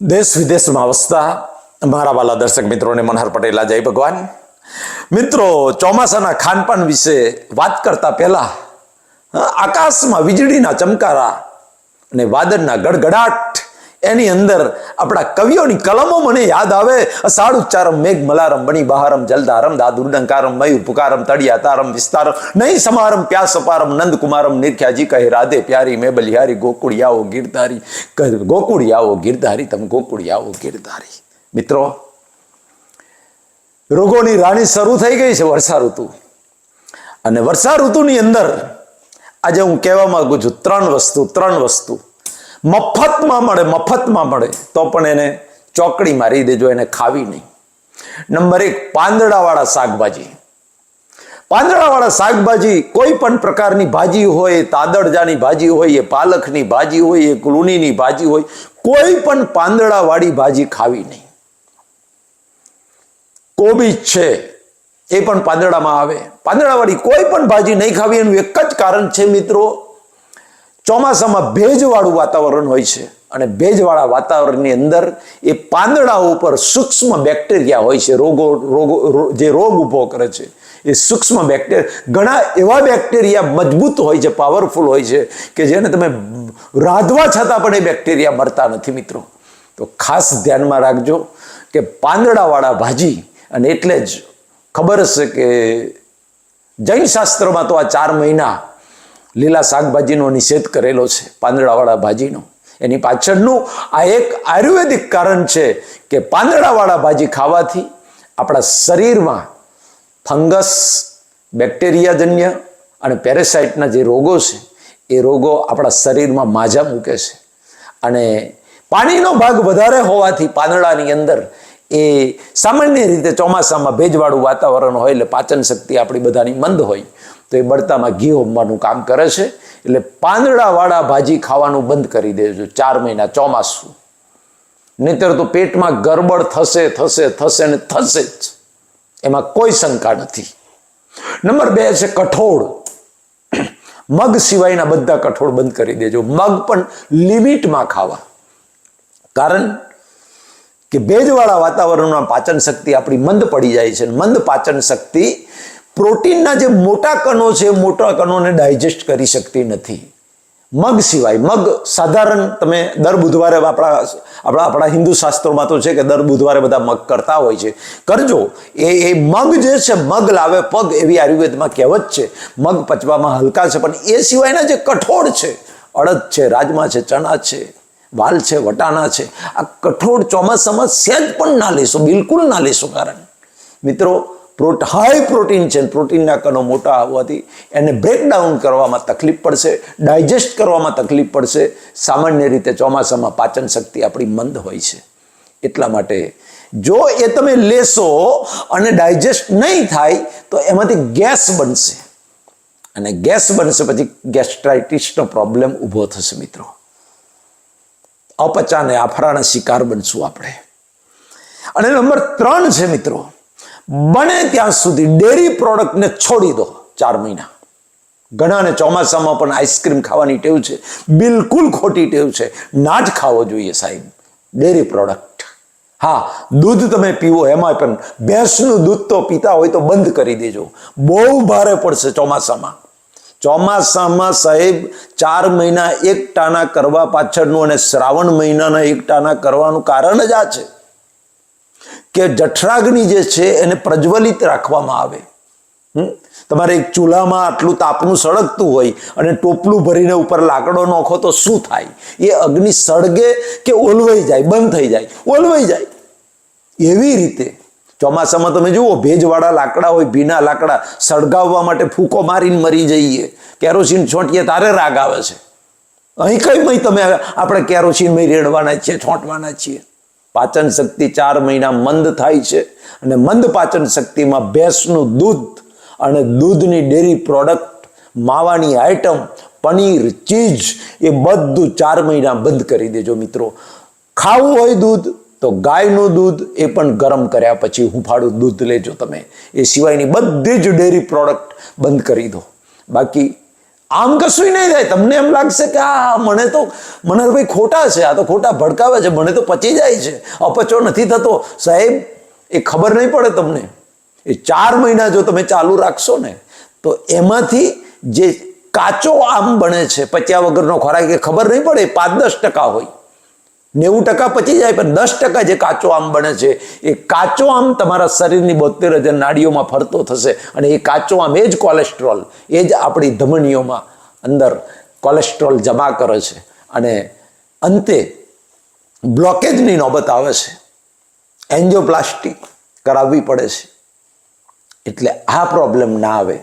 દેશ વિદેશમાં વસતા મારા વાલા દર્શક મિત્રોને મનહર પટેલા જય ભગવાન. મિત્રો, ચોમાસાના ખાનપાન વિશે વાત કરતા પહેલા આકાશમાં વીજળીના ચમકારા અને વાદળના ગડગડાટ એની અંદર આપણા કવિઓની કલમો મને યાદ આવે. અષાઢ મેઘ મલારમ બની બહારમ જલધારમ દાદુર્ડંકારમ મયુર પુકારમ તળિયા તારમ વિસ્તારમ નહીં સમારમ પ્યાસ અપારમ નંદકુમારમ, નિર્ખ્યાજી કહે, રાધે પ્યારી મેં બલિહારી ગોકુળ આવો ગીરધારી આવો ગીરધારી, તમે ગોકુળ આવો ગીરધારી. મિત્રો, રોગોની રાણી શરૂ થઈ ગઈ છે વર્ષા ઋતુ. અને વર્ષા ઋતુની અંદર આજે હું કહેવા માંગુ છું ત્રણ વસ્તુ ત્રણ વસ્તુ. મફતમાં મળે મફતમાં મળે, તો પણ એને ચોકડી મારી દેજો, એને ખાવી નહીં. નંબર એક, પાંદડાવાળા શાકભાજી. પાંદડાવાળા શાકભાજી કોઈ પણ પ્રકારની ભાજી હોય, તાદળજાની ભાજી હોય, એ પાલકની ભાજી હોય, એ કલુનીની ભાજી હોય, કોઈ પણ પાંદડાવાળી ભાજી ખાવી નહીં. કોબીજ છે, એ પણ પાંદડામાં આવે. પાંદડાવાળી કોઈ પણ ભાજી નહીં ખાવી, એનું એક જ કારણ છે મિત્રો ચોમાસામાં ભેજવાળું વાતાવરણ હોય છે. અને ભેજવાળા વાતાવરણની અંદર એ પાંદડા ઉપર સૂક્ષ્મ બેક્ટેરિયા હોય છે. રોગો રોગો જે રોગ ઊભો કરે છે, એ સૂક્ષ્મ બેક્ટેરિયા, ઘણા એવા બેક્ટેરિયા મજબૂત હોય છે પાવરફુલ હોય છે, કે જેને તમે રાંધવા છતાં પણ એ બેક્ટેરિયા મરતા નથી મિત્રો. તો ખાસ ધ્યાનમાં રાખજો કે પાંદડાવાળા ભાજી, અને એટલે જ ખબર હશે કે જૈન શાસ્ત્રમાં તો આ ચાર મહિના લીલા શાકભાજીનો નિષેધ કરેલો છે, પાંદડાવાળા ભાજીનો. એની પાછળનું આ એક આયુર્વેદિક કારણ છે કે પાંદડાવાળા ભાજી ખાવાથી આપણા શરીરમાં ફંગસ, બેક્ટેરિયાજન્ય અને પેરેસાઇટના જે રોગો છે, એ રોગો આપણા શરીરમાં માજા મૂકે છે. અને પાણીનો ભાગ વધારે હોવાથી પાંદડાની અંદર એ સામાન્ય રીતે ચોમાસામાં ભેજવાળું વાતાવરણ હોય એટલે પાચન શક્તિ આપણી બધાની મંદ હોય. તો એ બળતામાં ઘી હોમવાનું કામ કરે છે. એટલે પાંદડાવાળા ભાજી ખાવાનું બંધ કરી દેજો ચાર મહિના ચોમાસું. નહીતર તો પેટમાં ગરબડ થશે થશે થશે ને થશે જ. એમાં કોઈ શંકા નથી. નંબર બે છે કઠોળ. મગ સિવાયના બધા કઠોળ બંધ કરી દેજો. મગ પણ લિમિટમાં ખાવા. કારણ કે ભેજવાળા વાતાવરણમાં પાચન શક્તિ આપણી મંદ પડી જાય છે. મંદ પાચન શક્તિ પ્રોટીનના જે મોટા કણો છે, મોટા કણોને ડાયજેસ્ટ કરી શકતી નથી. મગ સિવાય, મગ સાધારણ તમે દર બુધવારે આપણા આપણા આપણા હિન્દુ શાસ્ત્રોમાં તો છે કે દર બુધવારે બધા મગ કરતા હોય છે. કરજો, એ એ મગ જે છે, મગ લાવે પગ એવી આયુર્વેદમાં કહેવત છે, મગ પચવામાં હલકા છે, પણ એ સિવાયના જે કઠોળ છે, અડદ છે, રાજમા છે, ચણા છે, વાલ છે, વટાણા છે, આ કઠોળ ચોમાસામાં સહેજ પણ ના લેશો, બિલકુલ ના લેશો કારણ. મિત્રો પ્રોટ હાઈ પ્રોટીન છે. પ્રોટીનના કણો મોટા હોવાથી એને બ્રેકડાઉન કરવામાં તકલીફ પડશે ડાયજેસ્ટ કરવામાં તકલીફ પડશે. સામાન્ય રીતે ચોમાસામાં પાચન શક્તિ આપણી મંદ હોય છે. એટલા માટે જો એ તમે લેશો અને ડાયજેસ્ટ નહીં થાય, તો એમાંથી ગેસ બનશે. અને ગેસ બનશે પછી ગેસ્ટ્રાઇટિસનો પ્રોબ્લેમ ઊભો થશે મિત્રો. અપચાને આફરાના શિકાર બનશું આપણે. અને નંબર ત્રણ છે મિત્રો બને ત્યાં સુધી ડેરી પ્રોડક્ટને છોડી દો ચાર મહિના. ઘણાને ચોમાસામાં પણ આઈસ્ક્રીમ ખાવાની ટેવ છે. બિલકુલ ખોટી ટેવ છે. ના જ ખાવો જોઈએ સાહેબ. Dairy product. હા, દૂધ તમે પીવો એમાં પણ ભેંસનું દૂધ તો પીતા હોય તો બંધ કરી દેજો. બહુ ભારે પડશે ચોમાસામાં. ચોમાસામાં સાહેબ, ચાર મહિના એકટાના કરવા પાછળનું અને શ્રાવણ મહિનાના એકટાના કરવાનું કારણ જ આ છે. કે જઠરાગ્નિ જે છે એને પ્રજ્વલિત રાખવામાં આવે? તમારે એક ચૂલામાં આટલું તાપનું સળગતું હોય અને ટોપલું ભરીને ઉપર લાકડો નોખો તો શું થાય? એ અગ્નિ સળગે કે ઓલવાઈ જાય, બંધ થઈ જાય? ઓલવાઈ જાય. એવી રીતે ચોમાસામાં તમે જુઓ, ભેજવાળા લાકડા હોય, ભીના લાકડા સળગાવવા માટે ફૂકો મારીને મરી જઈએ. કેરોસીન છોંટીએ તારે રાગ આવે છે. અહીં કઈ મય તમે, આપણે કેરોસીન મય રેડવાના છીએ, છોંટવાના છીએ? પાચન શક્તિ ચાર મહિના મંદ થાય છે અને મંદ પાચન શક્તિમાં ભેંસનું દૂધ અને દૂધની ડેરી પ્રોડક્ટ, માવાની આઈટમ, પનીર, ચીઝ એ બધું ચાર મહિના બંધ કરી દેજો મિત્રો. ખાવું હોય દૂધ તો ગાયનું દૂધ એ પણ ગરમ કર્યા પછી હુંફાળું દૂધ લેજો તમે. એ સિવાયની બધી જ ડેરી પ્રોડક્ટ બંધ કરી દો. બાકી આમ કશું નહીં થાય. તમને એમ લાગશે કે આ મને તો મને ભાઈ ખોટા છે. આ તો ખોટા ભડકાવે છે. મને તો પચી જાય છે. અપચો નથી થતો. સાહેબ, એ ખબર નહીં પડે તમને. એ ચાર મહિના જો તમે ચાલુ રાખશો ને, તો એમાંથી જે કાચો આમ બને છે, પચ્યા વગરનો ખોરાક, એ ખબર નહીં પડે. પાંચ દસ ટકા હોય. નેવું ટકા પચી જાય, પણ દસ ટકા જે કાચો આમ બને છે, એ કાચો આમ તમારા શરીરની બોતેર હજાર નાડીઓમાં ફરતો થશે અને એ કાચો આમ એ જ કોલેસ્ટ્રોલ એ જ આપણી ધમનીઓમાં અંદર કોલેસ્ટ્રોલ જમા કરે છે. અને અંતે બ્લોકેજની નોબત આવે છે. એન્જિયોપ્લાસ્ટી કરાવવી પડે છે. એટલે આ પ્રોબ્લેમ ના આવે.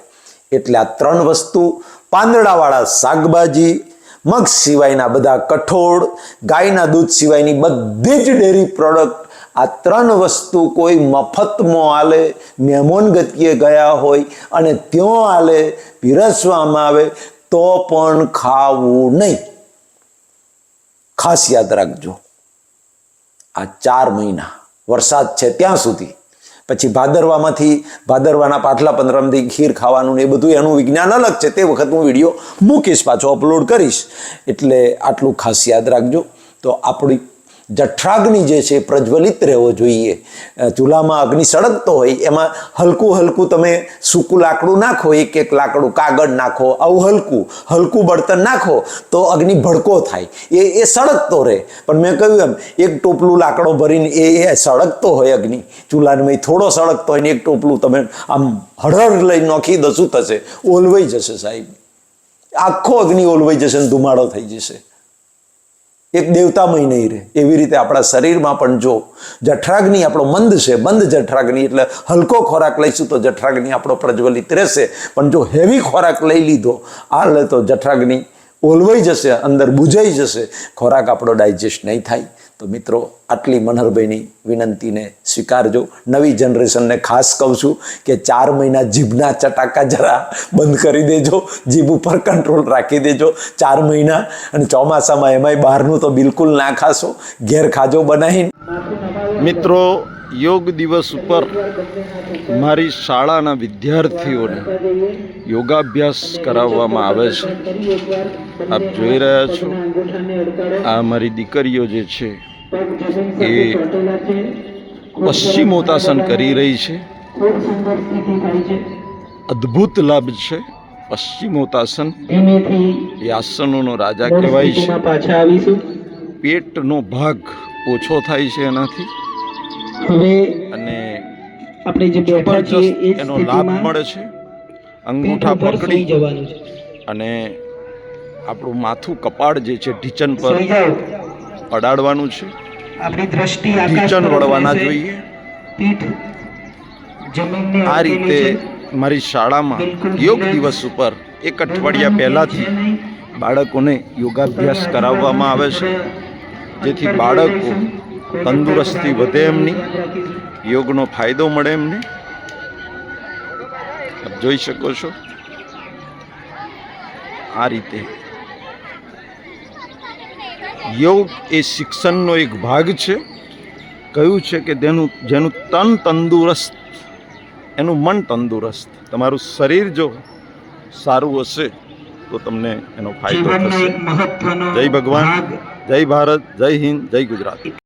એટલે આ ત્રણ વસ્તુ પાંદડાવાળા શાકભાજી મગ સિવાયના બધા કઠોળ, ગાયના દૂધ સિવાયની બધી જ ડેરી પ્રોડક્ટ આ ત્રણ વસ્તુ કોઈ મફતમાં આલે, મહેમાન ગતિએ ગયા હોય અને ત્યાં આલે, પીરસવામાં આવે, તો પણ ખાવું નહીં. ખાસ યાદ રાખજો. આ ચાર મહિના વરસાદ છે ત્યાં સુધી. પછી ભાદરવામાંથી ભાદરવાના પાછલા પંદરમથી ખીર ખાવાનું ને એ બધું એનું વિજ્ઞાન અલગ છે. તે વખત હું વીડિયો મૂકીશ, પાછો અપલોડ કરીશ. એટલે આટલું ખાસ યાદ રાખજો. તો આપણી જઠરાગ્નિ જે છે પ્રજ્વલિત રહેવો જોઈએ. ચૂલામાં અગ્નિ સળગતો હોય, એમાં હલકું હલકું તમે સૂકું લાકડું નાખો, એક એક લાકડું કાગળ નાખો, આવું હલકું હલકું બળતણ નાખો, તો અગ્નિ ભડકો થાય. એ એ સળગતો રહે. પણ મેં કહ્યું એમ, એક ટોપલું લાકડો ભરીને એ એ સળગતો હોય અગ્નિ. ચૂલામાં થોડો સળગતો હોય ને એક ટોપલું તમે આમ હળહળ લઈ નોખી દો થશે, ઓલવાઈ જશે સાહેબ. આખો અગ્નિ ઓલવાઈ જશે ને ધુમાડો થઈ જશે. એક દેવતામય નહીં રહે. એવી રીતે આપણા શરીરમાં પણ જો જઠરાગ્નિ આપણો મંદ છે બંધ જઠરાગ્નિ એટલે હલકો ખોરાક લઈશું તો જઠરાગ્નિ આપણો પ્રજ્વલિત રહેશે. પણ જો હેવી ખોરાક લઈ લીધો, આ લે તો જઠરાગ્નિ ઓલવાઈ જશે, અંદર બુજાઈ જશે, ખોરાક આપણો ડાયજેસ્ટ નહીં થાય. તો મિત્રો, આટલી મનહરભાઈની વિનંતીને સ્વીકારજો. નવી જનરેશનને ખાસ કહું છું કે ચાર મહિના જીભના ચટાકા જરા બંધ કરી દેજો, જીભ ઉપર કંટ્રોલ રાખી દેજો. ચાર મહિના અને ચોમાસામાં એમાંય બહારનું તો બિલકુલ ના ખાશો. ઘેર ખાજો બનાવીને. મિત્રો યોગ દિવસ ઉપર મારી શાળાના વિદ્યાર્થીઓને યોગાભ્યાસ કરાવવામાં આવે છે. આપ જોઈ રહ્યા છો આ મારી દીકરીઓ જે છે એ પશ્ચિમોતાસન કરી રહી છે. અદ્ભુત લાભ છે પશ્ચિમોતાસન એ આસનોનો રાજા કહેવાય છે. પાછા પેટનો ભાગ ઓછો થાય છે એનાથી. હવે અને આપણે જે બેઠા છીએ એ એનો લાભ મળે છે. અંગૂઠા પકડી જવાનું અને આપણું માથું કપાળ જે છે ઢીચન પર અડાડવાનું છે. આપણી દ્રષ્ટિ ઢીચન વળવાના જોઈએ. આ રીતે મારી શાળામાં યોગ દિવસ ઉપર એક અઠવાડિયા પહેલાંથી બાળકોને યોગાભ્યાસ કરાવવામાં આવે છે. જેથી બાળકો તંદુરસ્તી વધે એમની યોગનો ફાયદો મળે એમને. આપ જોઈ શકો છો. આ રીતે. યોગ એ શિક્ષણનો એક ભાગ છે. કહ્યું છે કે તેનું જેનું તન તંદુરસ્ત એનું મન તંદુરસ્ત તમારું શરીર જો સારું હશે તો તમને એનો ફાયદો થશે. જય ભગવાન. જય ભારત. જય હિન્દ. જય ગુજરાત.